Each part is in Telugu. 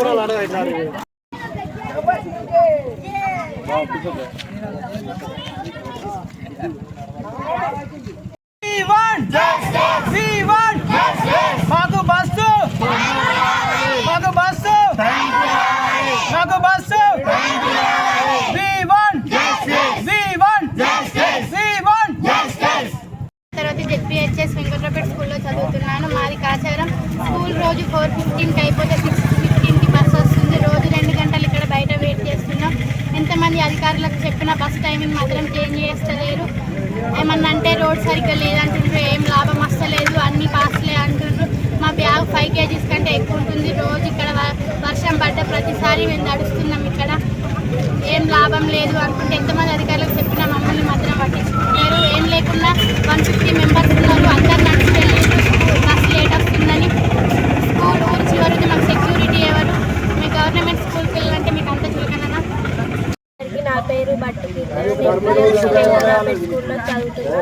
కూడా లాడ పెట్టారు Wow, pick up there. ZPHS Venkatrapeta స్కూల్లో చదువుతున్నాను. మాది కాచారం స్కూల్ రోజు ఫోర్ ఫిఫ్టీన్కి అయిపోతే సిక్స్ ఫిఫ్టీన్కి బస్సు వస్తుంది. రోజు రెండు గంటలు ఇక్కడ బయట వెయిట్ చేస్తున్నాం. ఎంతమంది అధికారులకు చెప్పినా బస్ టైమింగ్ మాత్రం చేంజ్ చేస్తలేరు. ఏమన్నా అంటే రోడ్ సరిగ్గా లేదంటుంటే ఏం లాభం వస్తలేదు అన్ని పాస్లే అంటుండ్రు మా బ్యాగ్ ఫైవ్ కేజీస్ కంటే ఎక్కువ ఉంటుంది రోజు ఇక్కడ వ- వర్షం పడ్డ ప్రతిసారి మేము నడుస్తున్నాం ఇక్కడ ఏం లాభం లేదు ఎంతమంది అధికారులకు చెప్పినా మమ్మల్ని మాత్రం పట్టించుకుంటున్నారు ఏం లేకుండా వన్ ఫిఫ్టీ మెంబర్స్ ఉన్నారు. అందరు నడిచి బస్సు లేట్ వస్తుందని స్కూల్ ఊరు చివరికి మాకు సెక్యూరిటీ ఎవరు? మీ గవర్నమెంట్ స్కూల్కి వెళ్ళాలంటే మీకు అంత చులకనా నా పేరు బట్టు స్కూల్లో చదువుతున్నా.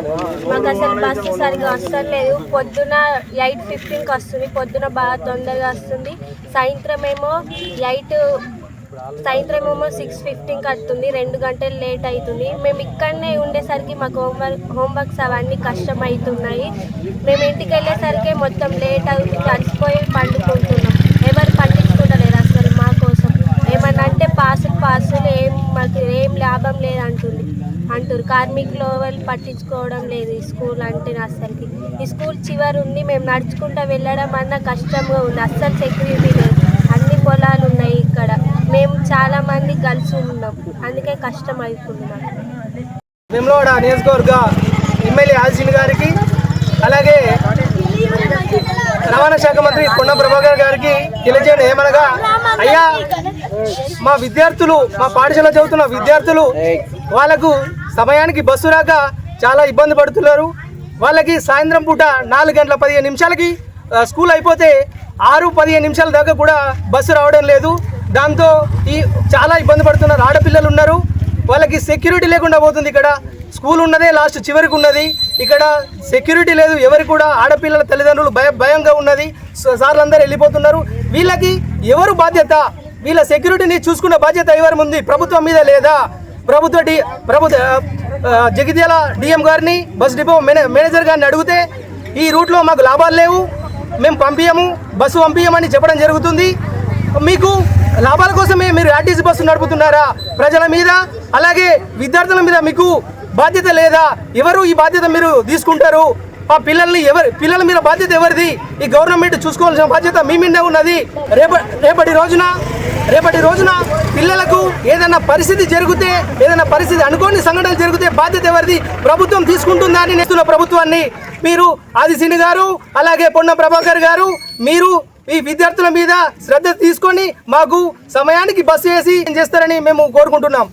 మాకు అసలు బస్సు సరిగా వస్తలేదు. పొద్దున ఎయిట్ ఫిఫ్టీన్కి వస్తుంది. పొద్దున బాగా తొందరగా వస్తుంది. సాయంత్రం ఏమో ఎయిట్ సాయంత్రం ఏమో సిక్స్ ఫిఫ్టీన్ కడుతుంది రెండు గంటలు లేట్ అవుతుంది. మేము ఇక్కడనే ఉండేసరికి మాకు హోంవర్క్ హోంవర్క్స్ అవన్నీ కష్టం అవుతున్నాయి మేము ఇంటికి వెళ్ళేసరికి మొత్తం లేట్ అవుతుంది కలిసిపోయి పండుకుంటున్నాం. ఎవరు పండించుకుంటలేదు అసలు మా కోసం. ఏమన్నా అంటే పాసులు పాసులు ఏం మాకు ఏం లాభం లేదు అంటుంది అంటారు కార్మికులు వాళ్ళు పట్టించుకోవడం లేదు ఈ స్కూల్ అంటే అసలుకి. ఈ స్కూల్ చివరి ఉంది మేము నడుచుకుంటూ వెళ్ళడం అన్న కష్టంగా ఉంది. అస్సలు సెక్యూరిటీ లేదు. అన్ని పొలాలు ఉన్నాయి ఇక్కడ. మేము చాలా మంది కలిసి ఉన్నాం. అందుకే కష్టం అవుతుంది మాకు. వేములవాడ నియోజకవర్గ ఎమ్మెల్యే ఆల్సిన్ గారికి అలాగే రవాణా శాఖ మంత్రి కొండ ప్రభాకర్ గారికి తెలియజేయడం ఏమనగా అయ్యా మా విద్యార్థులు మా పాఠశాల చదువుతున్న విద్యార్థులు వాళ్ళకు సమయానికి బస్సు రాక చాలా ఇబ్బంది పడుతున్నారు. వాళ్ళకి సాయంత్రం పూట నాలుగు గంటల పదిహేను నిమిషాలకి స్కూల్ అయిపోతే ఆరు పదిహేను నిమిషాల దాకా కూడా బస్సు రావడం లేదు. దాంతో ఈ చాలా ఇబ్బంది పడుతున్నారు. ఆడపిల్లలు ఉన్నారు. వాళ్ళకి సెక్యూరిటీ లేకుండా పోతుంది ఇక్కడ. స్కూల్ ఉన్నదే లాస్ట్ చివరికి ఉన్నది. ఇక్కడ సెక్యూరిటీ లేదు. ఎవరు కూడా ఆడపిల్లల తల్లిదండ్రులు భయ భయంగా ఉన్నది. సార్లు అందరూ వెళ్ళిపోతున్నారు. వీళ్ళకి ఎవరు బాధ్యత? వీళ్ళ సెక్యూరిటీని చూసుకున్న బాధ్యత ఎవరి ఉంది ప్రభుత్వం మీద లేదా? ప్రభుత్వ డి ప్రభుత్వ జగిత్యాల డిఎం గారిని బస్ డిపో మేనే మేనేజర్ గారిని అడిగితే ఈ రూట్లో మాకు లాభాలు లేవు. మేము పంపించము బస్సు పంపించమని చెప్పడం జరుగుతుంది. మీకు లాభాల కోసమే మీరు ఆర్టీసీ బస్సు నడుపుతున్నారా? ప్రజల మీద? అలాగే విద్యార్థుల మీద మీకు బాధ్యత లేదా? ఎవరు ఈ బాధ్యత మీరు తీసుకుంటారు? ఆ పిల్లల్ని ఎవరు పిల్లల మీద బాధ్యత ఎవరిది? ఈ గవర్నమెంట్ చూసుకోవాల్సిన బాధ్యత మీ మీదే ఉన్నది. రేప రేపటి రోజున రేపటి రోజున పిల్లలకు ఏదైనా పరిస్థితి జరిగితే ఏదైనా పరిస్థితి అనుకోని సంఘటనలు జరిగితే బాధ్యత ఎవరిది? ప్రభుత్వం తీసుకుంటుందా అని నేస్తున్న ప్రభుత్వాన్ని మీరు ఆదిశిని గారు అలాగే పొన్న ప్రభాకర్ గారు మీరు ఈ విద్యార్థుల మీద శ్రద్ధ తీసుకొని మాకు సమయానికి బస్సు వేసి చేస్తారని మేము కోరుకుంటున్నాం.